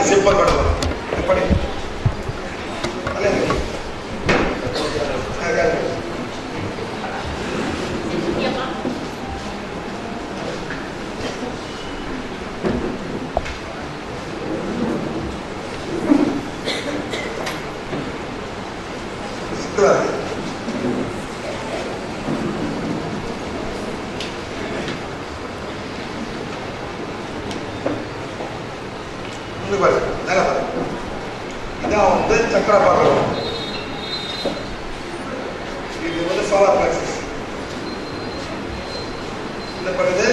தான் சிம்பிள் பண்ணுவோம் எப்படி இங்க பாரு நேரா பாரு. இதான் வந்து சக்கர பார்க்கலாம் இது வந்து சோலார் இந்த பண்ணுது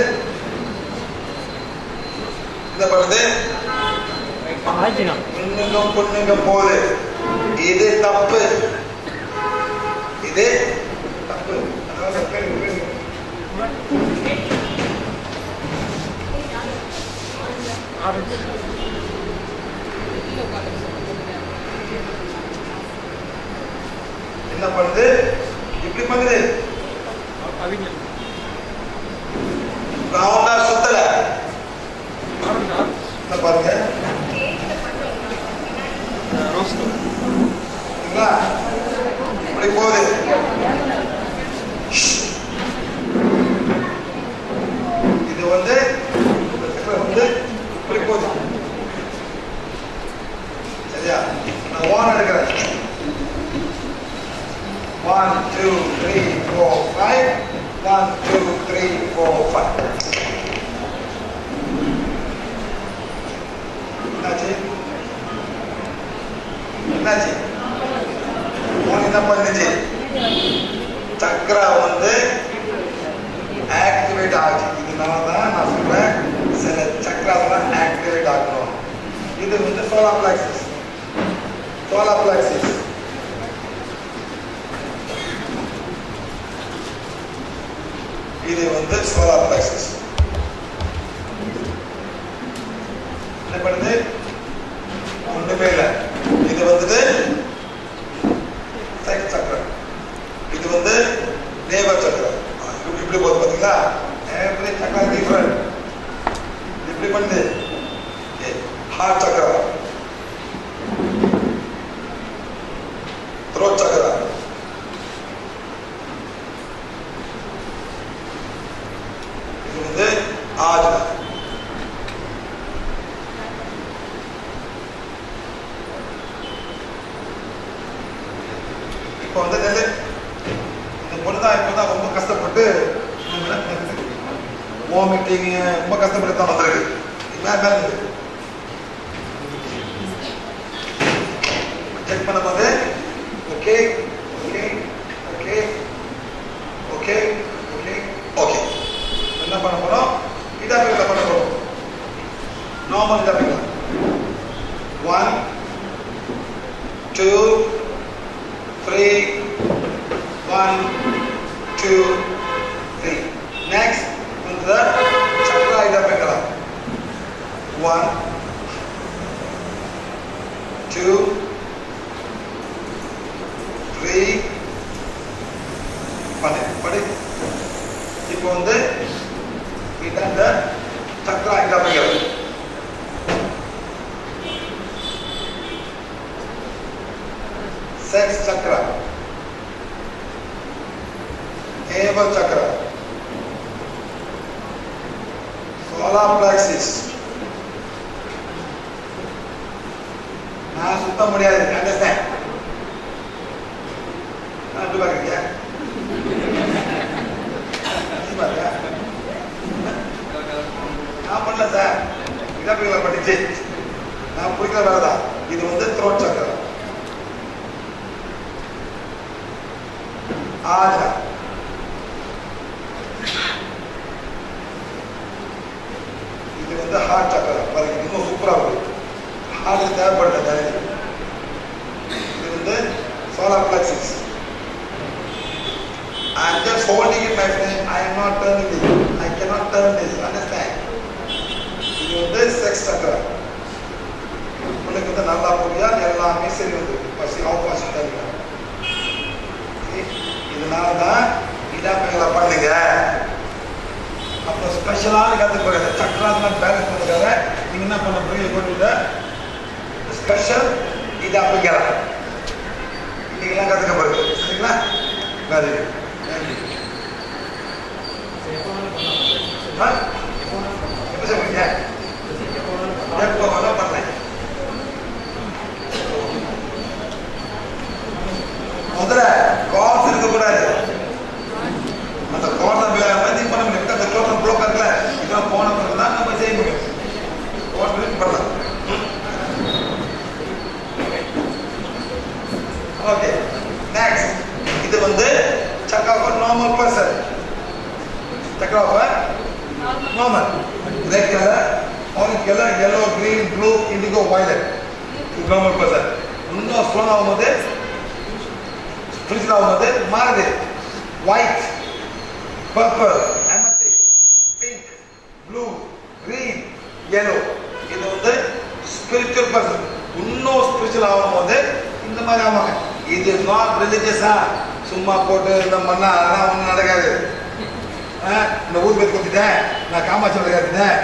இந்த பண்ணுது பொண்ணுங்க பொண்ணுங்க போகுது இது தப்பு. இது தப்பு. அதாவது என்ன பண்ணுது? இப்படி பண்ணுது ரவுண்டா சுத்தல என்ன பாருங்க சரிங்களா? இப்படி போகுது இது வந்து இந்த சக்கரம் வந்து இப்படி போகுது சரியா நான் ஓன் எடுக்கிறேன் one two three four five one two three four five என்னாச்சு என்னாச்சு உன் என்ன பண்ணுச்சு சக்கரா வந்து ஆக்டிவேட் ஆச்சு இதனால தான் நான் சொல்றேன் சில சக்கராவெல்லாம் ஆக்டிவேட் ஆகணும் இது வந்து சோலார் பிளாக்சிஸ் சோலார் பிளாக்சிஸ் இது வந்து சோலார் பிளாக்சிஸ் என்ன பண்ணுது ஒண்ணுமே இல்லை இது வந்துட்டு செக்ஸ் சக்கரம் இது வந்து தேவ சக்கரம் இப்படி இப்படி போகுது பாத்தீங்களா every சக்கரம் டிஃபரெண்ட் இப்படி பண்ணுது ஹார்ட் சக்கரம் த்ரோட் சக்கரம் இது வந்து ஆஜ்னா இப்போ வந்து நெல்லு இந்த பொண்ணு தான் இப்போ தான் ரொம்ப கஷ்டப்பட்டு நீங்க ரொம்ப கஷ்டப்பட்டு தான் வந்திருக்கு. மேல மேல செக் பண்ணும்போது okay okay okay okay okay okay என்ன பண்ண போறோம்? இதாக பண்ண போறோம். நார்மல் இதாப்பிங்களா sex chakra. navel chakra solar plexus. நான் சுத்த முடியாது. அண்டர்ஸ்டாண்ட் நான் எப்படி பார்க்குறீங்க? நான் பண்ணல சார். இடப்பிகளை படிச்சு. நான் பிடிக்கிற வேலை தான். haja. இதனால தான் இடாமைகளை பண்ணுங்க. அப்புறம் ஸ்பெஷலான கற்றுக்க சக்கராத்மன் பேலன்ஸ் பண்ணுறத நீங்க என்ன பண்ண புரிய கொண்டு ஸ்பெஷல் இடாமைகளை இன்னைக்கெல்லாம் கற்றுக்க போறது சரிங்களா? வெரி எப்போ சொல்றீங்க எப்போ வேணா பண்ணேன் முதல்ல கோபம் இருக்கக்கூடாது. அந்த கோபம் வந்து green yellow. இது வந்து ஸ்பிரிச்சுவல் பர்சன் இன்னும் ஸ்பிரிச்சுவல் ஆகும்போது இந்த மாதிரி ஆவாங்க. இது நாட் ரிலிஜியஸா சும்மா போட்டு இந்த மண்ணா அதெல்லாம் ஒன்றும் நடக்காது. ஆ, இந்த ஊதுபத்தி குத்திட்டேன் நான் காமாட்சி நடக்காதுட்டேன்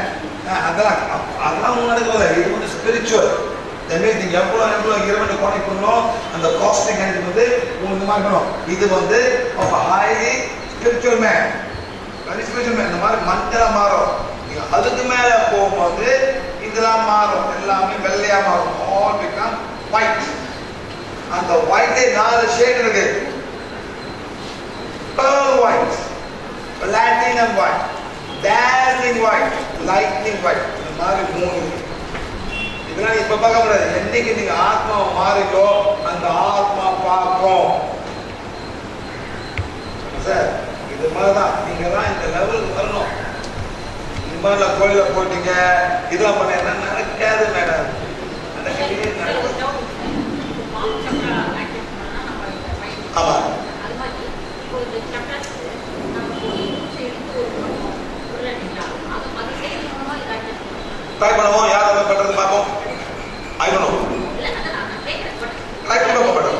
அதெல்லாம் அதெல்லாம் ஒன்றும் நடக்கல இது வந்து ஸ்பிரிச்சுவல் தம்பி நீங்க எவ்வளோ எவ்வளோ இறைவனை கான்டெக்ட் பண்ணணும் அந்த காஸ்டிங் எனக்கு வந்து உங்களுக்கு மாதிரி இருக்கணும் இது வந்து highly spiritual man very spiritual man இந்த மாதிரி மஞ்சளா மாறும். அதுக்கு மேல போகும்போது இதெல்லாம் மாறும். எல்லாமே வெள்ளையா மாறும். ஆல் பிகம் ஒயிட் அந்த ஒயிட்டே நாலு ஷேட் இருக்கு. Pearl white platinum white dazzling white lightning white. இந்த மாதிரி மூணு. இதெல்லாம் இப்ப பார்க்க முடியாது. என்னைக்கு நீங்க ஆத்மா மாறிக்கோ அந்த ஆத்மா பார்க்கும். சார் இது மாதிரிதான். நீங்க தான் இந்த லெவலுக்கு வரணும். இந்த கோயில போயிட்டீங்க இதெல்லாம் பண்ணீங்கன்னா நடக்காது மேடம். நடக்கவே நடக்கும் ஆமா ட்ரை பண்ணுவோம் யார் அதை பண்றது பார்ப்போம் ஐ பண்ணுவோம் ட்ரை பண்ணி பார்ப்போம் மேடம்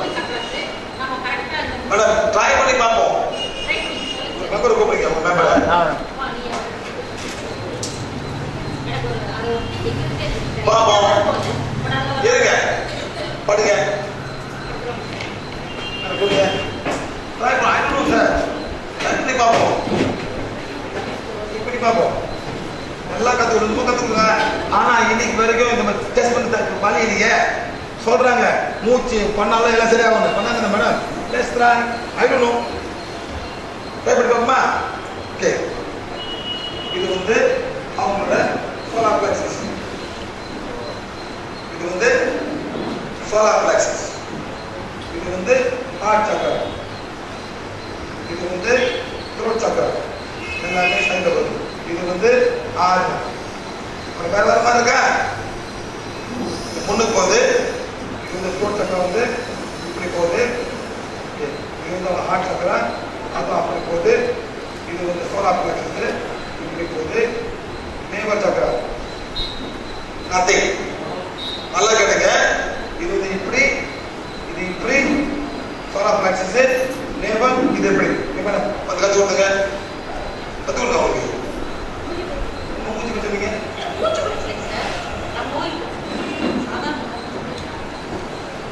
மேடம் ட்ரை பண்ணி பார்ப்போம் உங்க மெம்பரை கூப்பிடுங்க உங்க மெம்பரை இருங்க படுங்க கொடுங்க ட்ரை பண்ண ஐ பண்ணுவோம் சார் ட்ரை பண்ணி பார்ப்போம் இப்படி பார்ப்போம் நல்லா கத்துக்கணும் ரொம்ப கத்துக்கோங்க ஆனா இன்னைக்கு வரைக்கும் இந்த மாதிரி டெஸ்ட் பண்ணி தர வழி இல்லைங்க சொல்றாங்க. மூச்சு பண்ணாலும் எல்லாம் சரியாகும் பண்ணாங்க madam? Let's try I try பண்ணி பார்ப்போமா? ஓகே இது வந்து அவங்களோட சோலார் பிளக்ஸஸ் இது வந்து சோலார் பிளக்ஸஸ் இது வந்து ஹார்ட் சக்கரம் இது வந்து த்ரோட் சக்கரம் எல்லாமே சேர்ந்த வருது. இது வந்து ஆறு வேற வேற மாதிரி இருக்கா? பொண்ணுக்கு வந்து இந்த சக்கரம் வந்து இப்படி போகுது Okay. இது வந்து ஹார்ட் சக்கரம் அதுவும் அப்படி போகுது இது வந்து சோலார் பிளக்ஸஸ் இப்படி போகுது நேவர் சக்கரம் நத்திங் நல்லா கேட்டுங்க இது வந்து இப்படி இது இப்படி சோலார் பிளக்ஸஸ் நேவர் இது எப்படி எப்படி பத்து கட்சி கொடுங்க பத்து கொடுங்க உங்களுக்கு உங்க மூஞ்சி வச்சுருக்கீங்க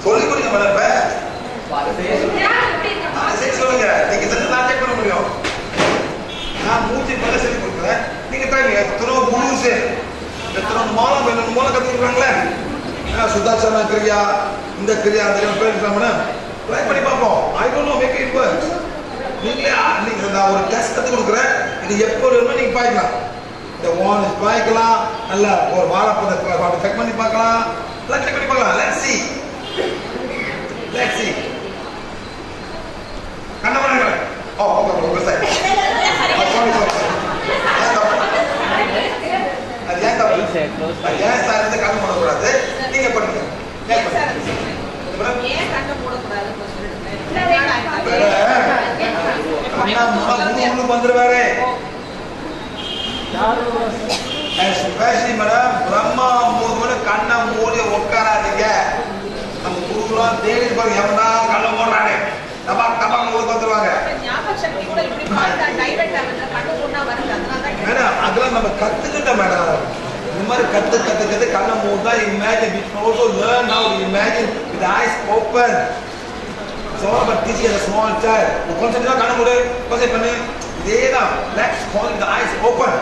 சொல்லி கொடுங்க மேடம் இப்ப அதை செய்ய சொல்லுங்க நீங்க செஞ்சு நான் செக் பண்ண முடியும் மூணு மூலம் கற்றுக்குறாங்களே சுதாச்சரண கிரியா இந்த கிரியா அந்த கிரியா பேர் ட்ரை பண்ணி பார்ப்போம். I don't know make it work நீங்களே நீங்க நான் ஒரு டெஸ்ட் கற்றுக் கொடுக்குறேன். இது எப்போ வேணுமோ நீங்கள் பாய்க்கலாம். இந்த ஓன் பாய்க்கலாம். நல்லா ஒரு வாழைப்பழத்தை செக் பண்ணி பார்க்கலாம். எல்லாம் செக் பண்ணி பார்க்கலாம். லெட் சி லெட் சி கண்ண பண்ணுங்க ஓ okay okay sir sorry sorry ஏன் தப்பு அது ஏன் தப்பு? அது ஏன் சார் இந்த கண்ணு பண்ணக்கூடாது நீங்க பண்ணுங்க ஏன் பண்ணுங்க அப்புறம் ஏன் கண்ணை மூடக்கூடாதுன்னு சொல்லிட்டு வந்துருவாரு. எஸ்பெஷலி மேடம் பிரம்மா மூணு கண்ணை மூடி உட்காராதீங்க. நம்ம குருகுலாம் தேடி பாருங்க எவனா கண்ணை மூடுறானே. தபா டபா உங்களுக்கு வந்துருவாங்க. இப்படி மேடம் அதெல்லாம் நம்ம கத்துக்கிட்டோம் மேடம் இந்த மாதிரி கத்து கத்து கத்து கண்ணை மூடா imagine we also learn learn imagine with eyes open someone but teaching as தான் small child. பசை பண்ணு இதே தான் லேக்ஸ் கால் the eyes open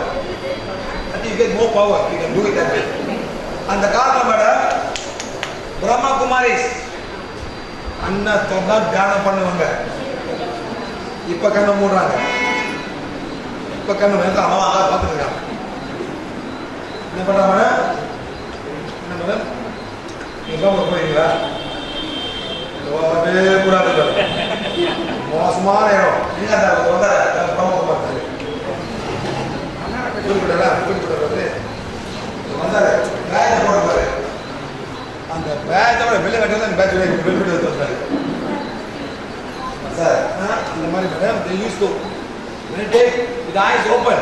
and you get more power you can do it that அந்த காரணம் மேட பிரம்மகுமாரிஸ் அண்ணா சொன்னா தியானம் பண்ணுவாங்க இப்போ கண்ணை மூடுறாங்க இப்போ கண்ணு வந்து அவன் ஆக பார்த்துருக்கான் என்ன பண்ணுறாங்க என்ன மேடம் நீங்கள் வரவே கூடாது. மோசமான இடம் நீங்க அந்த வந்தார பிரம்ம பார்த்தாரு குறிப்பிடல குறிப்பிடுறது வந்தாரு பேஜ் போட பாரு அந்த பேஜோட வெளில கட்டல அந்த பேஜ் வெளிப்பிட்டு வந்தாரு சார் அந்த மாதிரி madam they used to meditate with eyes open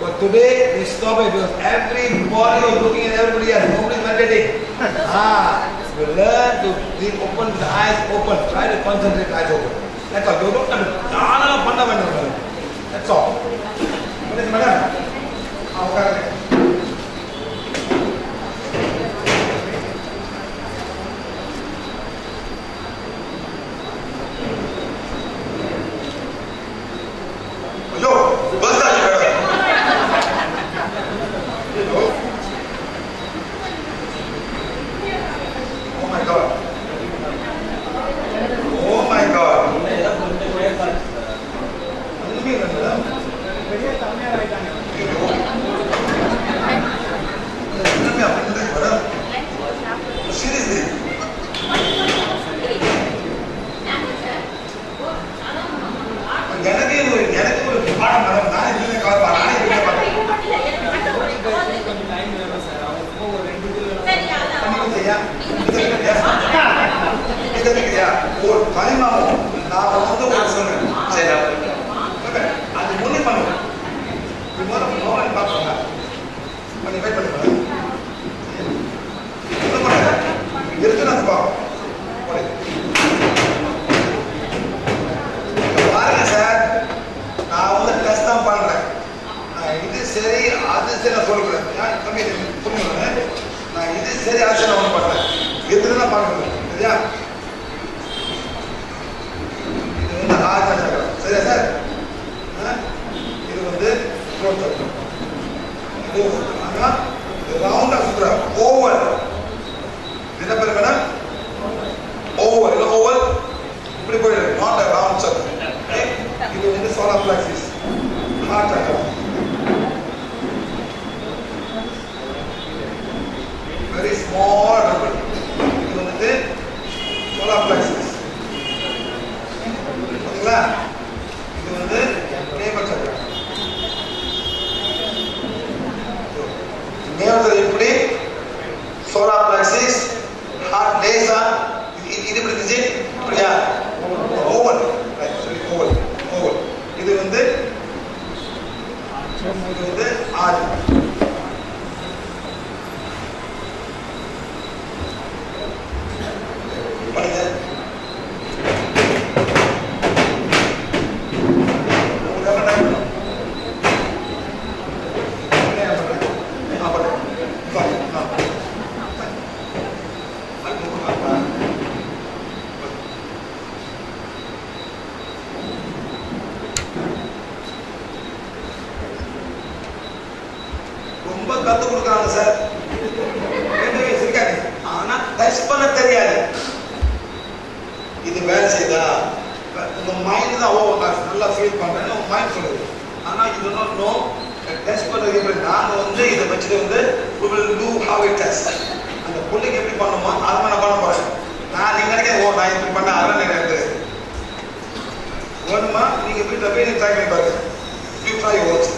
but today they stop it because everybody was looking at everybody else nobody is meditating ah we learn to be open with the eyes open try to concentrate eyes open that's all you don't have to தானாக பண்ண வேண்டாம் madam that's all புரியுது madam அவங்க ஒரு தனிமாவும் நான் வந்து ஒரு சொன்னேன். சரி நான் அது முன்னே பண்ணுங்க இது முதல்ல மோகன் பார்ப்பாங்க பண்ணி வெயிட் பண்ணுங்க. இருக்கு நான் பார்ப்போம் பாருங்க சார். நான் வந்து டெஸ்ட் தான் பண்றேன். நான் இது சரி அது சரி நான் சொல்லுறேன் இது புரியுங்க நான். இது சரி அது சரி நான் ஒன்று பண்றேன் எதுல தான் பார்க்கணும். சரியா இது வந்து ஆர்ஜா சக்கரம் சரியா சார் ஆ? இது வந்து throat சக்கரம் இது ஆனா இது ரவுண்டா சுத்துற ஓவல் என்ன பேரு மேடம் ஓவல் இல்லை ஓவல் இப்படி போயிடுது நாட் அ ரவுண்ட் சக்கரம் Okay? இது வந்து சோலார் பிளாக்சிஸ் ஹார்ட் சக்கரம் வெரி ஸ்மால் ரிப்பல் இது வந்து சோலார் பிளாக்சிஸ் பார்த்தீங்களா இது வந்து நேம சக்கரம் நேமத்தில் எப்படி? சோலார் பிளாக்சிஸ் ஹார்ட் லேசா இது இது இப்படி இருந்துச்சு இப்படியா ஓவல் சரி ஓவல் ஓவல் இது வந்து இது வந்து ஆறு பண்ணுங்க உங்களுக்கு எவ்வளவு time வேணும்? என்ன நேரம் பண்றீங்க? ஆ, பண்ணுங்க. உட்காருங்க. ஆ. அது மூணு நாள். கற்றுக் கொடுக்குறாங்க சார் வேண்டவே இருக்காது ஆனா டச் பண்ண தெரியாது இது வேலை செய்தா உங்க மைண்ட் தான் ஓ நான் நல்லா ஃபீல் பண்றேன்னு உங்க மைண்ட் சொல்லுது ஆனா இது நாட் நோ டெஸ்ட் பண்ணுறது எப்படி? நாங்கள் வந்து இதை வச்சுட்டு வந்து we will do how it test. அந்த புள்ளைக்கு எப்படி பண்ணுமோ அதை மாதிரி நான் பண்ண போகிறேன் நான் நீங்க நினைக்கிறேன் ஓ நான் இப்படி பண்ண அதெல்லாம் எனக்கு வேணுமா? நீங்கள் வீட்டில் போய் ட்ரை பண்ணி பாருங்க. யூ ட்ரை வாட்ச்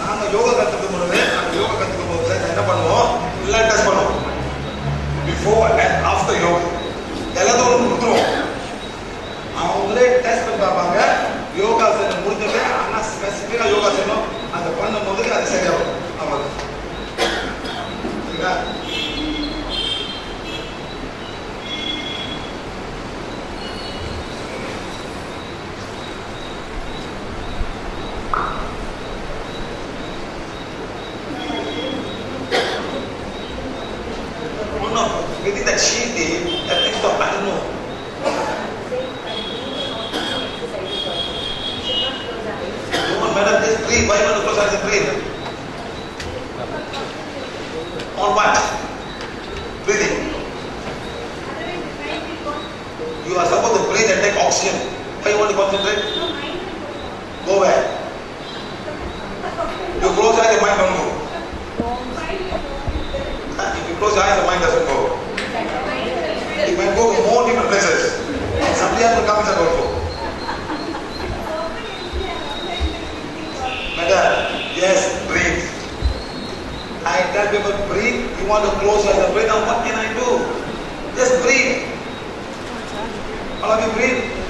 நாங்கள் யோகா கற்றுக்கும் பொழுது அந்த யோகா கற்றுக்கும் போது என்ன பண்ணுவோம்? எல்லாம் டெஸ்ட் பண்ணுவோம். Before and after yoga. எல்லாத்தையும் ஒன்று கொடுத்துருவோம். அவங்களே டெஸ்ட் பண்ணி பார்ப்பாங்க. யோகா செஞ்சு முடிஞ்சதே ஆனால் ஸ்பெசிஃபிக்காக யோகா செய்யணும். பண்ணும்போது அது சரியாகும் அவங்க சரிங்களா No, and oxygen. Why you want to concentrate? Go where? You close your eyes, your mind don't go. If you close your eyes, your mind doesn't go. It might go to more different places. Somebody has to come inside also. Madam, yes, breathe. I tell people, breathe. You want to close your eyes and breathe. Now what can I do? Just breathe. All of you breathe.